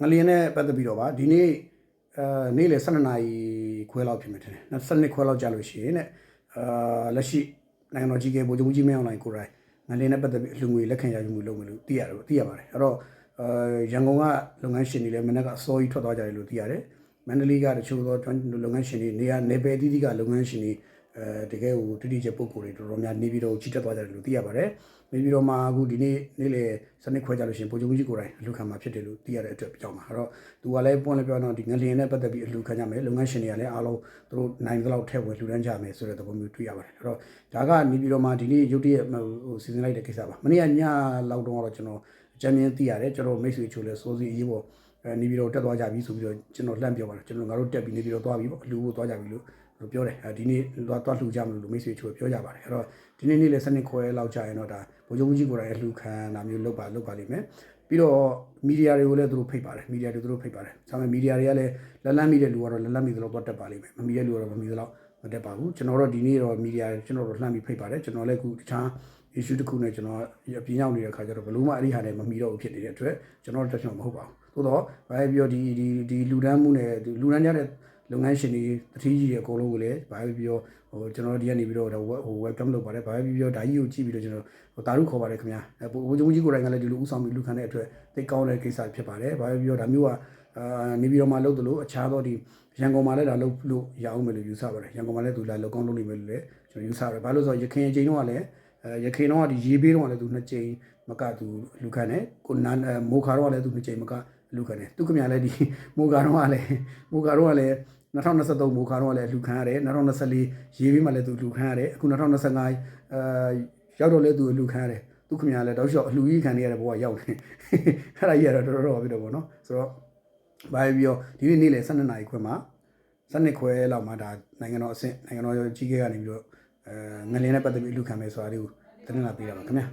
ငလျင်နဲ့ပတ်သက်ပြီးတော့ပါဒီနေ့အဲနေ့လေ12နာရီခွဲလောက်ဖြစ်မယ်ထင်တယ်12ခွဲလောက်ကြာလို့ရှိရင်တဲ့အာလက်ရှိနိုင်ငံတော်ကြီးကဗိုလ်ချုပ်ကြီးမင်းအောင်လှိုင်ကိုယ်တိုင်ငလျင်နဲ့ပတ်သက်ပြီးအလှူငွေလက်ခံရယူမှုလုပ်မယ်လို့သိရတယ်သိရပါတယ်အဲ့တော့အဲရန်ကုန်ကလုပ်ငန်းရှင်တွေလည်းမနေ့ကအစောကြီးထွက်သွားကြတယ်လို့သိရတယ်မန္တလေးကတချို့သောလုပ်ငန်းရှင်တွေနေရာနေပယ်အသီးသီးကလုပ်ငန်းရှင်တွေ အဲတကယ်ကိုတိတိကျပုံကိုယ်တွေတော်တော်များနေပြီးတော့ကြီးတက်သွားကြတယ်လို့သိရပါတယ်နေပြီးတော့မှအခုဒီနေ့နေ့လေစနစ်ခွဲကြလို့ရှိရင်ဗိုလ်ချုပ်ကြီးကိုယ်တိုင်အလှူခံမှာဖြစ်တယ်လို့သိရတဲ့အတွက်ကြောင့်ပါအဲ့တော့သူကလည်းပွင့်လည်းပြောတော့ဒီငလျင်နဲ့ပတ်သက်ပြီးအလှူခံကြမယ်လုပ်ငန်းရှင်တွေကလည်းအားလုံးသူတို့နိုင်သလောက်ထည့်ဝင်လှူဒန်းကြမယ်ဆိုတဲ့သဘောမျိုးတွေ့ရပါတယ်အဲ့တော့ဒါကနေပြီးတော့မှဒီနေ့ရုတ်တရက်ဟိုစီစဉ်လိုက်တဲ့ကိစ္စပါမနေ့ကညလောက်တော့တော့ကျွန်တော် အကြမ်းမြင်သိရတယ်ကျွန်တော်မိတ်ဆွေချိုးလဲစိုးစီအရေးပေါ်အဲနေပြီးတော့တက်သွားကြပြီဆိုပြီးတော့ကျွန်တော်လှမ်းပြောပါတယ်ကျွန်တော်ငါတို့တက်ပြီးနေပြီးတော့သွားပြီပေါ့အလှူဖို့သွားကြပြီလို့လို့ပြောတယ်အဲဒီနေ့သွားသွားလှူကြမလို့လို့မိတ်ဆွေချိုးပြောကြပါတယ်အဲ့တော့ဒီနေ့နေ့လည်းစနစ်ခွဲလောက်ကြာရင်တော့ဒါဗိုလ်ချုပ်ကြီးကိုယ်တိုင်အလှူခံတာမျိုးလုပ်ပါလုပ်ပါလိမ့်မယ်ပြီးတော့မီဒီယာတွေကိုလည်းသူတို့ဖိတ်ပါတယ်မီဒီယာတွေသူတို့ဖိတ်ပါတယ်။ဒါပေမဲ့မီဒီယာတွေကလည်းလက်လန်းမိတဲ့လူကတော့လက်လန်းမိသလောက်တော့တက်ပါလိမ့်မယ်။မမီတဲ့လူကတော့မမီသလောက်မတက်ပါဘူး။ကျွန်တော်တို့ဒီနေ့တော့မီဒီယာကျွန်တော်တို့လှမ်းပြီးဖိတ်ပါတယ်။ကျွန်တော်လည်းအခုတခြား issue တစ်ခုနဲ့ကျွန်တော်အပြင်းရောက်နေတဲ့ခါကျတော့ဘလို့မှအဲ့ဒီဟာနဲ့မမီတော့ဘူးဖြစ်နေတဲ့အတွက်ကျွန်တော်တက်ချင်မဟုတ်ပါဘူး။သို့တော့ဘာပဲပြောဒီဒီဒီလူဒန်းမှုနဲ့ဒီလူဒန်းကြတဲ့လုပ်ငန်းရှင်တွေတတိကြီးတွေအကုန်လုံးကိုလည်းဘာပဲပြောဟိုကျွန်တော်ဒီကနေပြီးတော့ဟို welcome လုပ်ပါတယ်ဘာပဲပြောဒါကြီးကိုကြည့်ပြီးတော့ကျွန်တော်ဟိုတာရုခေါ်ပါတယ်ခင်ဗျာအဲဘိုးချုပ်ကြီးကိုယ်တိုင်ကလည်းဒီလိုဥဆောင်ပြီးလူခံတဲ့အတွက်သိကောင်းတဲ့ကိစ္စဖြစ်ပါတယ်ဘာပဲပြောဒါမျိုးကအာနေပြီးတော့မှလုပ်သလိုအခြားသောဒီရန်ကုန်မှာလည်းဒါလုပ်လို့ရအောင်မယ်လို့ယူဆပါတယ်ရန်ကုန်မှာလည်းသူလာလောက်ကောင်းလုပ်နေမယ်လို့လည်းကျွန်တော်ယူဆပါတယ်ဘာလို့ဆိုတော့ရခိုင်အချိန်တုန်းကလည်း အဲရခိုင်တုန်းကဒီရေးပေးတုန်းကလည်းသူနှစ်ကြိမ်မကသူလူခံတယ်ကိုနန်းမိုခါတော့ကလည်းသူနှစ်ကြိမ်မကလူခံတယ်သူကမြလည်းဒီမိုခါတော့ကလည်းမိုခါတော့ကလည်း2023မိုခါတော့လည်းလူခံရတယ်2024ရေးပေးမှလည်းသူလူခံရတယ်အခု2025အဲရောက်တော့လည်းသူလူခံရတယ်သူခင်ဗျာလည်းတောက်လျှောက်အလှူကြီးခံနေရတဲ့ဘဝရောက်နေအဲ့ဒါကြီးကတော့တော်တော်ပြတော့ဗောနော်ဆိုတော့ဘာပဲပြောဒီနေ့နေ့လေ12နာရီခွဲမှာ12ခွဲလောက်မှာဒါနိုင်ငံတော်အဆင့်နိုင်ငံတော်ကြီးကဲကနေပြီးတော့ အဲငလင်းနဲ့ပတ်သက်ပြီးအလှူခံမယ်ဆိုတာလေးကိုတင်ပြလာပေးတာပါခင်ဗျာ